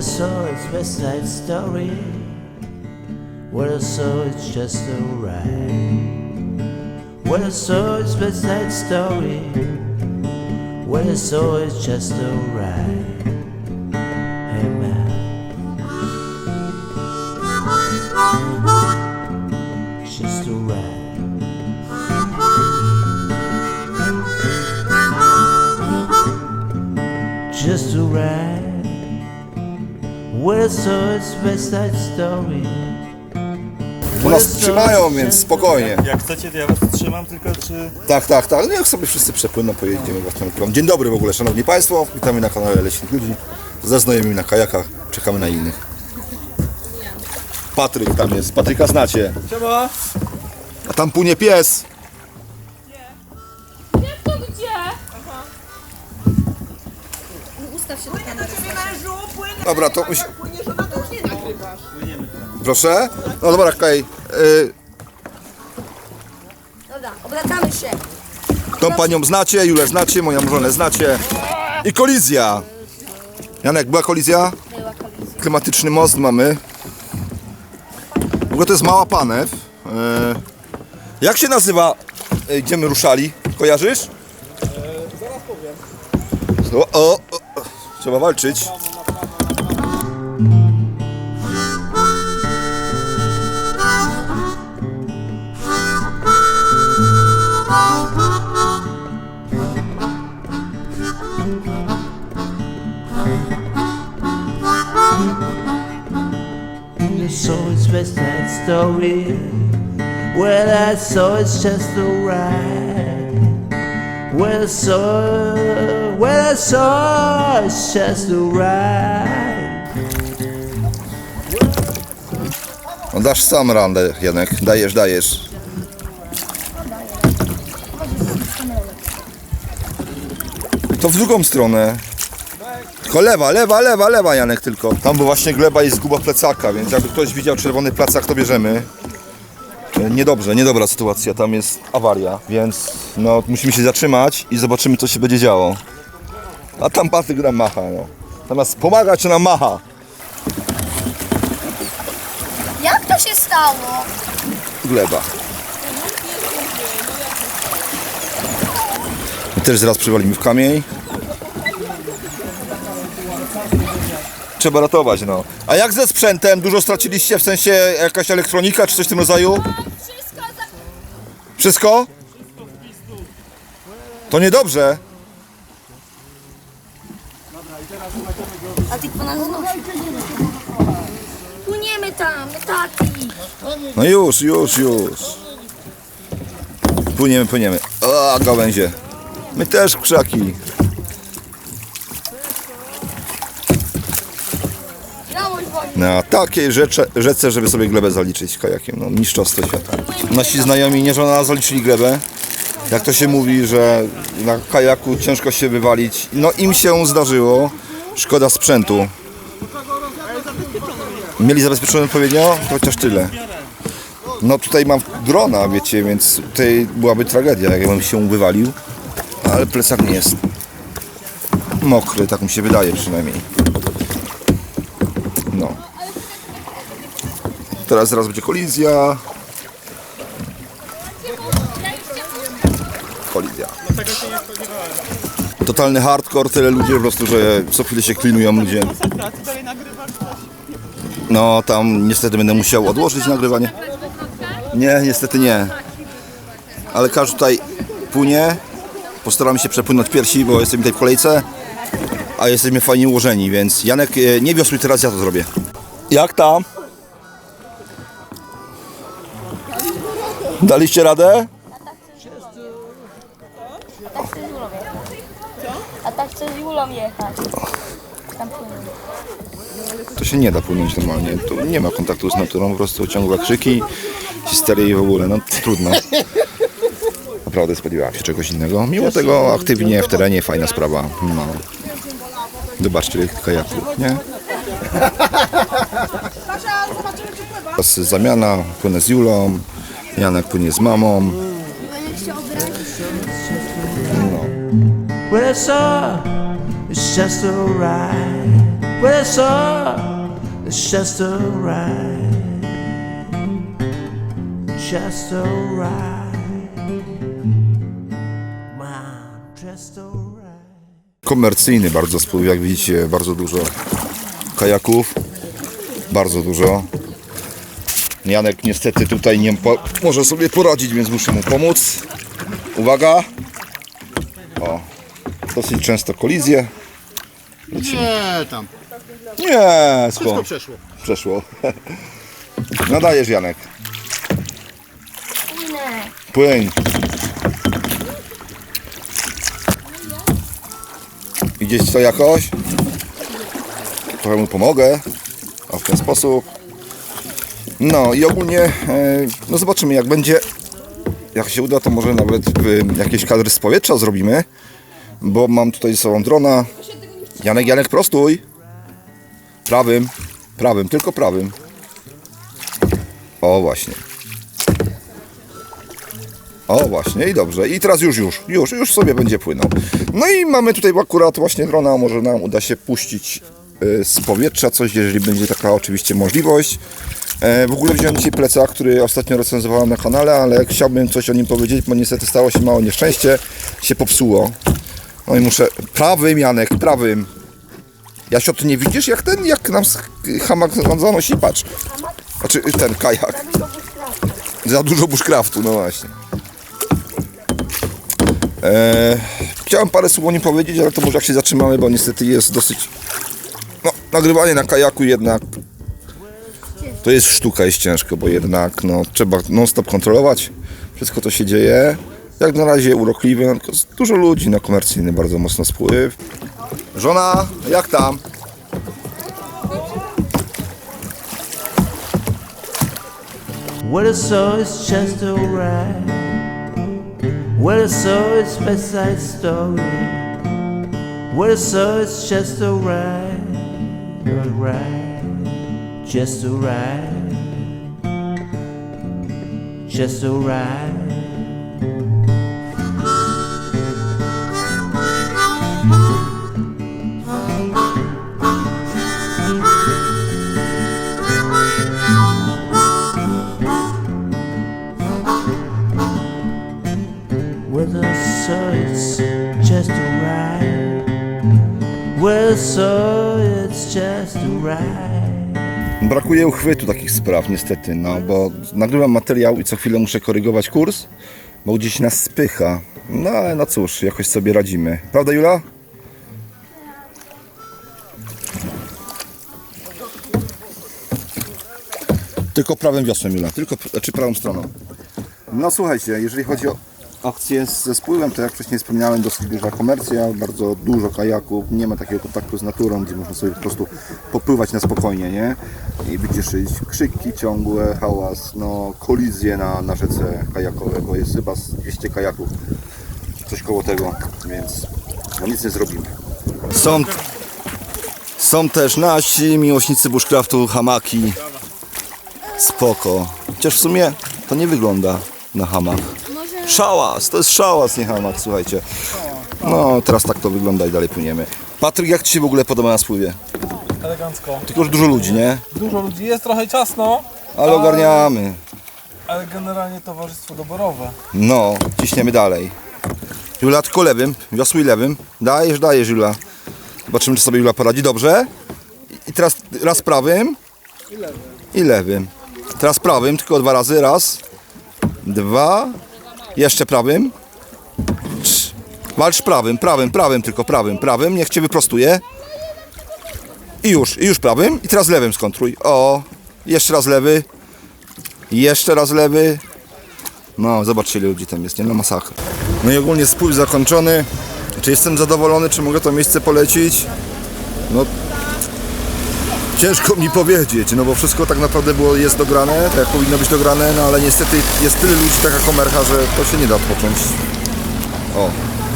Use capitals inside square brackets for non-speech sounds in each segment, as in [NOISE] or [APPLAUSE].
I saw it's West Side Story. What I saw it's just a ride. What I saw it's West Side Story. What I saw it's just a ride. Hey man. Just a ride. Just a U nas trzymają, więc spokojnie. Jak chcecie, to ja was trzymam, tylko czy... Tak, tak, tak. No jak sobie wszyscy przepłyną, pojedziemy własną krową. Dzień dobry w ogóle, szanowni państwo. Witamy na kanale Leśnych Ludzi. Ze znajomymi na kajakach. Czekamy na innych. Patryk tam jest. Patryka znacie. Siema! A tam płynie pies. Ustaw się do kamery. Dobra, to musi... Proszę? No dobra, Kaj. Y, Dobra, obracamy się. tą panią znacie, Julę znacie, moją żonę znacie. I kolizja. Janek, była kolizja? Była kolizja. Klimatyczny most mamy. W ogóle to jest mała panew. E, jak się nazywa, e, gdzie my ruszali? Kojarzysz? zaraz powiem. O, trzeba walczyć. I saw it's West Side Story. Well, I saw it's just a ride. Well, I well, I saw it's just a ride. No dasz sam randę, Janek. Dajesz, dajesz. To w drugą stronę. Tylko lewa, lewa, lewa, lewa, Janek tylko. Tam była właśnie gleba i zguba plecaka, więc jakby ktoś widział czerwony plecak, to bierzemy. E, Niedobrze, niedobra sytuacja, tam jest awaria, więc no musimy się zatrzymać i zobaczymy co się będzie działo. A tam Patryk nam macha, no. Zamiast pomagać, nam macha. Jak to się stało? gleba. My też zaraz przywalimy w kamień. Trzeba ratować, no. A jak ze sprzętem? Dużo straciliście? W sensie jakaś elektronika czy coś w tym rodzaju? Wszystko za... Wszystko? To niedobrze. A ty po nas znosi. Płyniemy tam, taki. No już, już, już. Płyniemy, płyniemy. O, gałęzie. My też w krzaki. Na takiej rzece, rzece, żeby sobie glebę zaliczyć kajakiem. No, mistrzostwo świata. Nasi znajomi nie żona zaliczyli glebę. Jak to się mówi, że na kajaku ciężko się wywalić. No im się zdarzyło. Szkoda sprzętu. Mieli zabezpieczone odpowiednio? Chociaż tyle. No tutaj mam drona, wiecie, więc tutaj byłaby tragedia, jakbym się wywalił. Ale plecak nie jest mokry, tak mi się wydaje przynajmniej. No. Teraz zaraz będzie kolizja. Totalny hardcore, tyle ludzi po prostu, że co chwilę się klinują ludzie. No tam niestety będę musiał odłożyć nagrywanie. Nie, niestety nie. Ale każdy tutaj płynie. Postaramy się przepłynąć piersi, bo jesteśmy tutaj w kolejce. A jesteśmy fajnie ułożeni, więc Janek, e, nie wiosłuj teraz, ja to zrobię. Jak tam? Daliście radę? Tak chcę z Julą jechać. Tam. To się nie da płynąć normalnie. Tu nie ma kontaktu z naturą, po prostu ciągłe krzyki, histerie i w ogóle. No trudno. Naprawdę spodziewałem się czegoś innego. Mimo tego aktywnie w terenie, fajna sprawa. No. Zobaczcie tych kajaków, nie? Teraz zamiana, płynę z Julą, Janek płynie z mamą. Well, I saw it's just a ride. Where it's all, it's just alright. Just alright. Man, just alright. Komercyjny bardzo spływ, jak widzicie, bardzo dużo kajaków. Bardzo dużo. Janek niestety tutaj nie może sobie poradzić, więc muszę mu pomóc. Uwaga! O, dosyć często kolizje. Nie, tam. Nie, Wszystko skąd? przeszło. Przeszło. [LAUGHS] Nadajesz Janek. Płyń. Idziesz co jakoś? Trochę mu pomogę. A w ten sposób. No i ogólnie, e, no zobaczymy jak będzie. Jak się uda, to może nawet e, jakieś kadry z powietrza zrobimy. Bo mam tutaj ze sobą drona. Janek, Janek, prostuj. Prawym, prawym, tylko prawym. O właśnie. O właśnie i dobrze. I teraz już, już, już, już sobie będzie płynął. No i mamy tutaj akurat właśnie drona, może nam uda się puścić y, z powietrza coś, jeżeli będzie taka oczywiście możliwość. E, W ogóle wziąłem dzisiaj plecak, który ostatnio recenzowałem na kanale, ale chciałbym coś o nim powiedzieć, bo niestety stało się małe nieszczęście, się popsuło. No i muszę, prawym Janek, prawym. Jasio, ty nie widzisz jak ten, jak nam hamak zanosi? Patrz. Znaczy ten kajak. Za dużo bushcraftu, no właśnie. Eee, chciałem parę słów o nim powiedzieć, ale to może jak się zatrzymamy, bo niestety jest dosyć... No, nagrywanie na kajaku jednak... To jest sztuka, jest ciężko, bo jednak no, trzeba non-stop kontrolować. Wszystko to się dzieje. Jak na razie urokliwe, no, dużo ludzi na komercyjny, bardzo mocno spływ. Żona, jak tam? What I saw is just alright. What I saw is West Side Story. What I saw is just alright. Alright. Just alright. Just alright. Well, Brakuje uchwytu takich spraw niestety, no bo nagrywam materiał i co chwilę muszę korygować kurs, bo gdzieś nas spycha. No ale no cóż, jakoś sobie radzimy. Prawda Jula? Tylko prawym wiosłem Jula, tylko czy prawą stroną. No słuchajcie, jeżeli chodzi o akcję z- ze spływem, to jak wcześniej wspomniałem, dosyć duża komercja, bardzo dużo kajaków, nie ma takiego kontaktu z naturą, gdzie można sobie po prostu popływać na spokojnie, nie? I wyciszyć krzyki ciągłe, hałas, no kolizje na, na rzece kajakowej, bo jest chyba z 200 kajaków, coś koło tego, więc no nic nie zrobimy. Są, są też nasi miłośnicy bushcraftu, hamaki, spoko. Chociaż w sumie to nie wygląda na hamach. Szałas, to jest szałas, nie hamak, słuchajcie. No, teraz tak to wygląda i dalej płyniemy. Patryk, jak Ci się w ogóle podoba na spływie? Elegancko. Tylko, że dużo ludzi, nie? Dużo ludzi, jest trochę ciasno, Ale ogarniamy. ale generalnie towarzystwo doborowe. No, ciśniemy dalej. Jula, tylko lewym, wiosłuj lewym. Dajesz, dajesz, Jula. Zobaczymy, czy sobie Jula poradzi dobrze. I teraz raz prawym. I lewym. Teraz prawym, tylko dwa razy. Raz, dwa. Jeszcze prawym. Trz. Walcz prawym, prawym, prawym, tylko prawym, prawym. Niech cię wyprostuje. I już, i już prawym. I teraz lewym skontruj. O, jeszcze raz lewy. Jeszcze raz lewy. No, zobaczcie ile ludzi tam jest, nie? No masakra. No i ogólnie spływ zakończony. Czy jestem zadowolony, czy mogę to miejsce polecić? No, ciężko mi powiedzieć, no bo wszystko tak naprawdę było, jest dograne, tak jak powinno być dograne, no ale niestety jest tyle ludzi, taka komercha, że to się nie da odpocząć. O,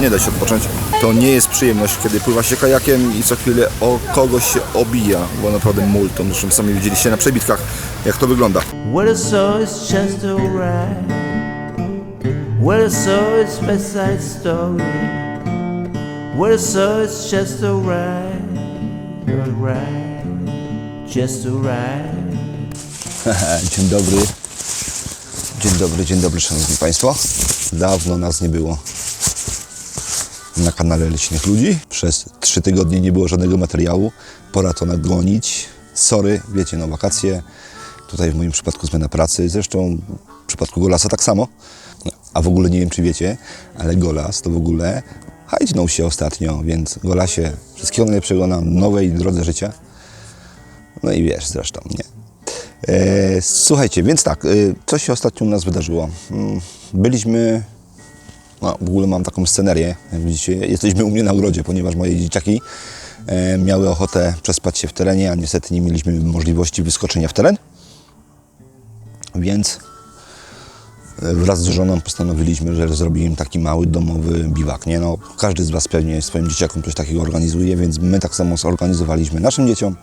nie da się odpocząć. To nie jest przyjemność, kiedy pływa się kajakiem i co chwilę o kogoś się obija, bo naprawdę multum, zresztą sami widzieliście na przebitkach, jak to wygląda. What I saw is just alright. What I saw is West Side Story. What I saw is just alright. alright, just alright. [LAUGHS] Dzień dobry. Dzień dobry, dzień dobry, szanowni państwo. Dawno nas nie było na kanale Leśnych Ludzi. Przez trzy tygodnie nie było żadnego materiału. Pora to nadgonić. Sorry, wiecie, no wakacje. Tutaj w moim przypadku zmiana pracy. Zresztą w przypadku Golasa tak samo. A w ogóle nie wiem, czy wiecie, ale Golas to w ogóle hajtnął się ostatnio, więc Golasie wszystkiego najlepszego na nowej drodze życia. No i wiesz zresztą, nie? E, słuchajcie, więc tak, e, co się ostatnio u nas wydarzyło? Mm, Byliśmy, no, w ogóle mam taką scenerię, jak widzicie, jesteśmy u mnie na ogrodzie, ponieważ moje dzieciaki e, miały ochotę przespać się w terenie, a niestety nie mieliśmy możliwości wyskoczenia w teren. Więc e, wraz z żoną postanowiliśmy, że zrobimy im taki mały domowy biwak. Nie? No, każdy z Was pewnie swoim dzieciakom coś takiego organizuje, więc my tak samo zorganizowaliśmy naszym dzieciom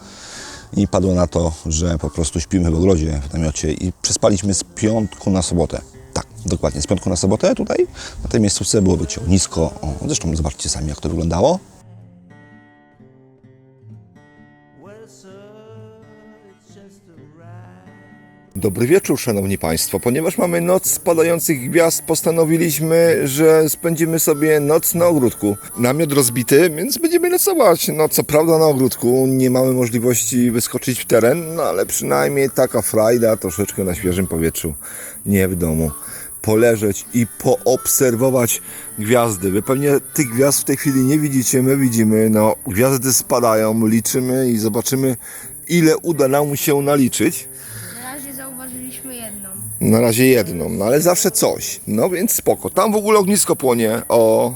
i padło na to, że po prostu śpimy w ogrodzie w namiocie i przespaliśmy z piątku na sobotę. Tak, dokładnie, z piątku na sobotę tutaj na tej miejscówce było być nisko. O, zresztą zobaczcie sami, jak to wyglądało. Dobry wieczór, szanowni państwo. Ponieważ mamy noc spadających gwiazd, postanowiliśmy, że spędzimy sobie noc na ogródku. Namiot rozbity, więc będziemy nocować. No, co prawda na ogródku nie mamy możliwości wyskoczyć w teren, no ale przynajmniej taka frajda troszeczkę na świeżym powietrzu, nie w domu. Poleżeć i poobserwować gwiazdy. Wy pewnie tych gwiazd w tej chwili nie widzicie, my widzimy. No, gwiazdy spadają, liczymy i zobaczymy, ile uda nam się naliczyć. Na razie jedną, no ale zawsze coś. No więc spoko. Tam w ogóle ognisko płonie. O,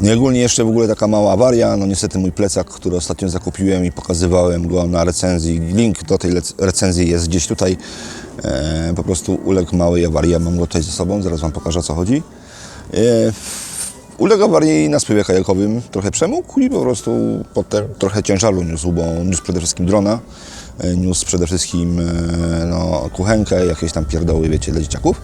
No i ogólnie jeszcze w ogóle taka mała awaria. No niestety mój plecak, który ostatnio zakupiłem i pokazywałem go na recenzji. Link do tej recenzji jest gdzieś tutaj. E, po prostu uległ małej awarii. Ja mam go tutaj ze sobą, zaraz Wam pokażę o co chodzi. E, uległ awarii na spływie kajakowym, trochę przemógł i po prostu potem trochę ciężaru niósł, bo niósł przede wszystkim drona. E, Niósł przede wszystkim e, no, kuchenkę, jakieś tam pierdoły, wiecie, dla dzieciaków.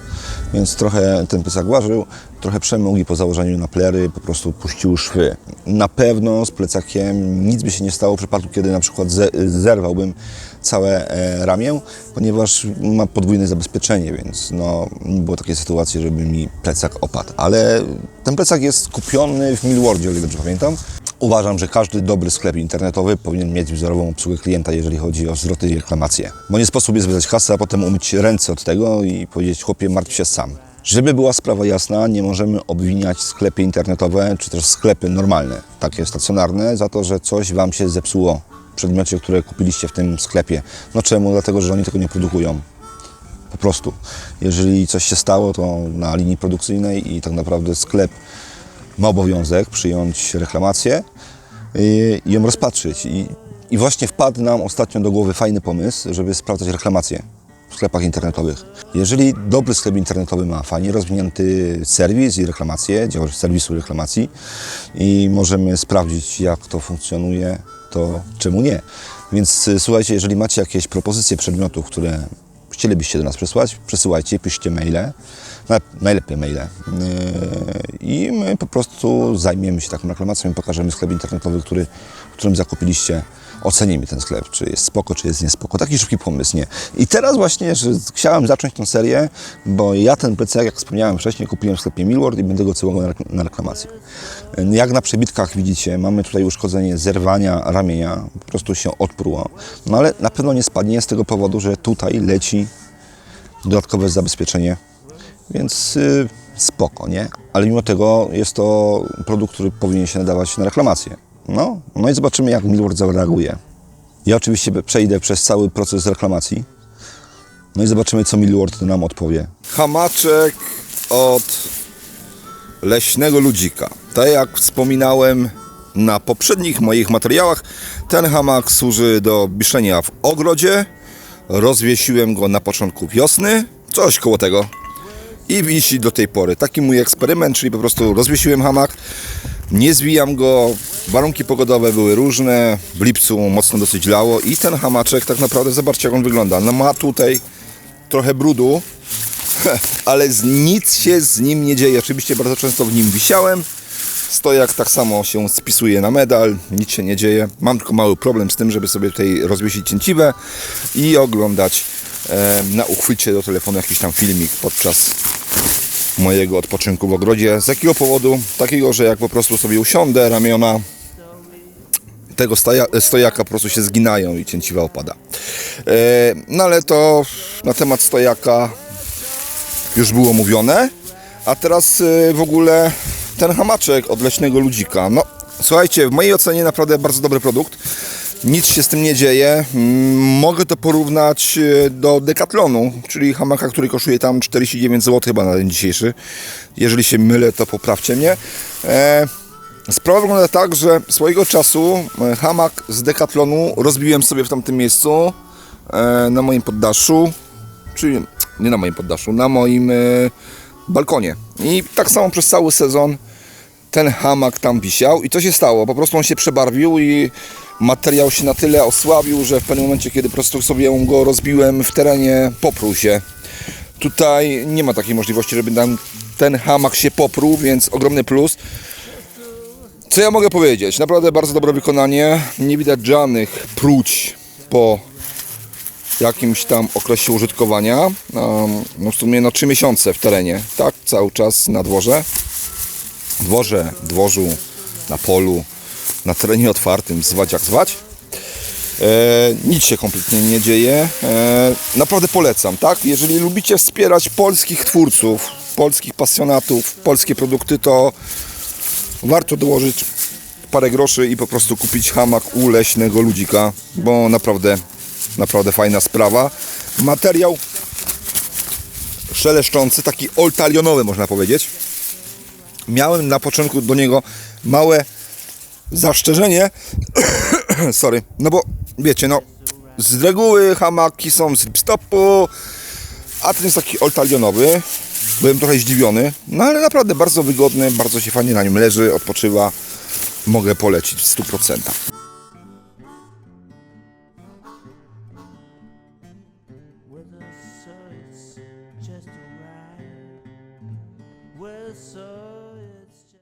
Więc trochę ten plecak ważył, trochę przemógł i po założeniu na plery po prostu puścił szwy. Na pewno z plecakiem nic by się nie stało w przypadku, kiedy na przykład ze, zerwałbym całe e, ramię, ponieważ ma podwójne zabezpieczenie, więc no, nie było takiej sytuacji, żeby mi plecak opadł. Ale ten plecak jest kupiony w Milwardzie, o ile dobrze pamiętam. Uważam, że każdy dobry sklep internetowy powinien mieć wzorową obsługę klienta, jeżeli chodzi o zwroty i reklamacje. Bo nie sposób jest wydać kasę, a potem umyć ręce od tego i powiedzieć, chłopie, martw się sam. Żeby była sprawa jasna, nie możemy obwiniać sklepy internetowe, czy też sklepy normalne, takie stacjonarne, za to, że coś Wam się zepsuło w przedmiocie, które kupiliście w tym sklepie. No czemu? Dlatego, że oni tego nie produkują. Po prostu. Jeżeli coś się stało, to na linii produkcyjnej i tak naprawdę sklep ma obowiązek przyjąć reklamację i, ją rozpatrzyć. I, I właśnie wpadł nam ostatnio do głowy fajny pomysł, żeby sprawdzać reklamacje w sklepach internetowych. Jeżeli dobry sklep internetowy ma fajnie rozwinięty serwis i reklamacje, działacz serwisu reklamacji i możemy sprawdzić jak to funkcjonuje, to czemu nie? Więc y, słuchajcie, jeżeli macie jakieś propozycje przedmiotów, które chcielibyście do nas przesłać, przesyłajcie, piszcie maile, na- najlepiej maile. Yy, I my po prostu zajmiemy się taką reklamacją i pokażemy sklep internetowy, który, w którym zakupiliście. Ocenimy ten sklep, czy jest spoko, czy jest niespoko. Taki szybki pomysł, nie? I teraz właśnie, że chciałem zacząć tą serię, bo ja ten plecak, jak wspomniałem wcześniej, kupiłem w sklepie Milward i będę go cyłował na, na reklamację. Yy, Jak na przebitkach widzicie, mamy tutaj uszkodzenie zerwania ramienia, po prostu się odpruło. No ale na pewno nie spadnie z tego powodu, że tutaj leci dodatkowe zabezpieczenie, więc y, spoko, nie? Ale mimo tego jest to produkt, który powinien się nadawać na reklamację. No, no i zobaczymy, jak Milward zareaguje. Ja oczywiście przejdę przez cały proces reklamacji, no i zobaczymy, co Milward nam odpowie. hamaczek od leśnego ludzika. Tak jak wspominałem na poprzednich moich materiałach, ten hamak służy do wiszenia w ogrodzie. Rozwiesiłem go na początku wiosny, coś koło tego. I wisi do tej pory. Taki mój eksperyment, czyli po prostu rozwiesiłem hamak, nie zwijam go. Warunki pogodowe były różne. W lipcu mocno dosyć lało i ten hamaczek tak naprawdę zobaczcie jak on wygląda. No ma tutaj trochę brudu, [LAUGHS] ale nic się z nim nie dzieje. Oczywiście bardzo często w nim wisiałem, Stojak tak samo się spisuje na medal, nic się nie dzieje. Mam tylko mały problem z tym, żeby sobie tutaj rozwiesić cięciwę i oglądać e, na uchwycie do telefonu jakiś tam filmik podczas mojego odpoczynku w ogrodzie. Z jakiego powodu? Takiego, że jak po prostu sobie usiądę, ramiona tego stoja, stojaka po prostu się zginają i cięciwa opada. E, no ale to na temat stojaka już było mówione. A teraz y, w ogóle ten hamaczek od leśnego ludzika. No, słuchajcie, w mojej ocenie naprawdę bardzo dobry produkt. Nic się z tym nie dzieje. Mm, Mogę to porównać y, do Decathlonu, czyli hamaka, który kosztuje tam 49 zł chyba na dzień dzisiejszy. Jeżeli się mylę, to poprawcie mnie. E, Sprawa wygląda tak, że swojego czasu e, hamak z Decathlonu rozbiłem sobie w tamtym miejscu e, na moim poddaszu, czyli nie na moim poddaszu, na moim e, balkonie. I tak samo przez cały sezon ten hamak tam wisiał i co się stało? Po prostu on się przebarwił i materiał się na tyle osłabił, że w pewnym momencie, kiedy po prostu sobie go rozbiłem w terenie, popruł się. Tutaj nie ma takiej możliwości, żeby ten hamak się popruł, więc ogromny plus. Co ja mogę powiedzieć? Naprawdę bardzo dobre wykonanie. Nie widać żadnych próć po jakimś tam okresie użytkowania. No w sumie no 3 miesiące w terenie, tak? Cały czas na dworze. Dworze, dworzu, na polu, na terenie otwartym, zwać jak zwać. E, nic się kompletnie nie dzieje. E, naprawdę polecam, tak? Jeżeli lubicie wspierać polskich twórców, polskich pasjonatów, polskie produkty, to warto dołożyć parę groszy i po prostu kupić hamak u leśnego ludzika, bo naprawdę, naprawdę fajna sprawa. Materiał szeleszczący, taki oltalionowy można powiedzieć. Miałem na początku do niego małe zastrzeżenie, [COUGHS] sorry, no bo wiecie, no z reguły hamaki są z stopu, a ten jest taki oltalionowy. Byłem trochę zdziwiony, no ale naprawdę bardzo wygodny, bardzo się fajnie na nim leży, odpoczywa. Mogę polecić w 100%.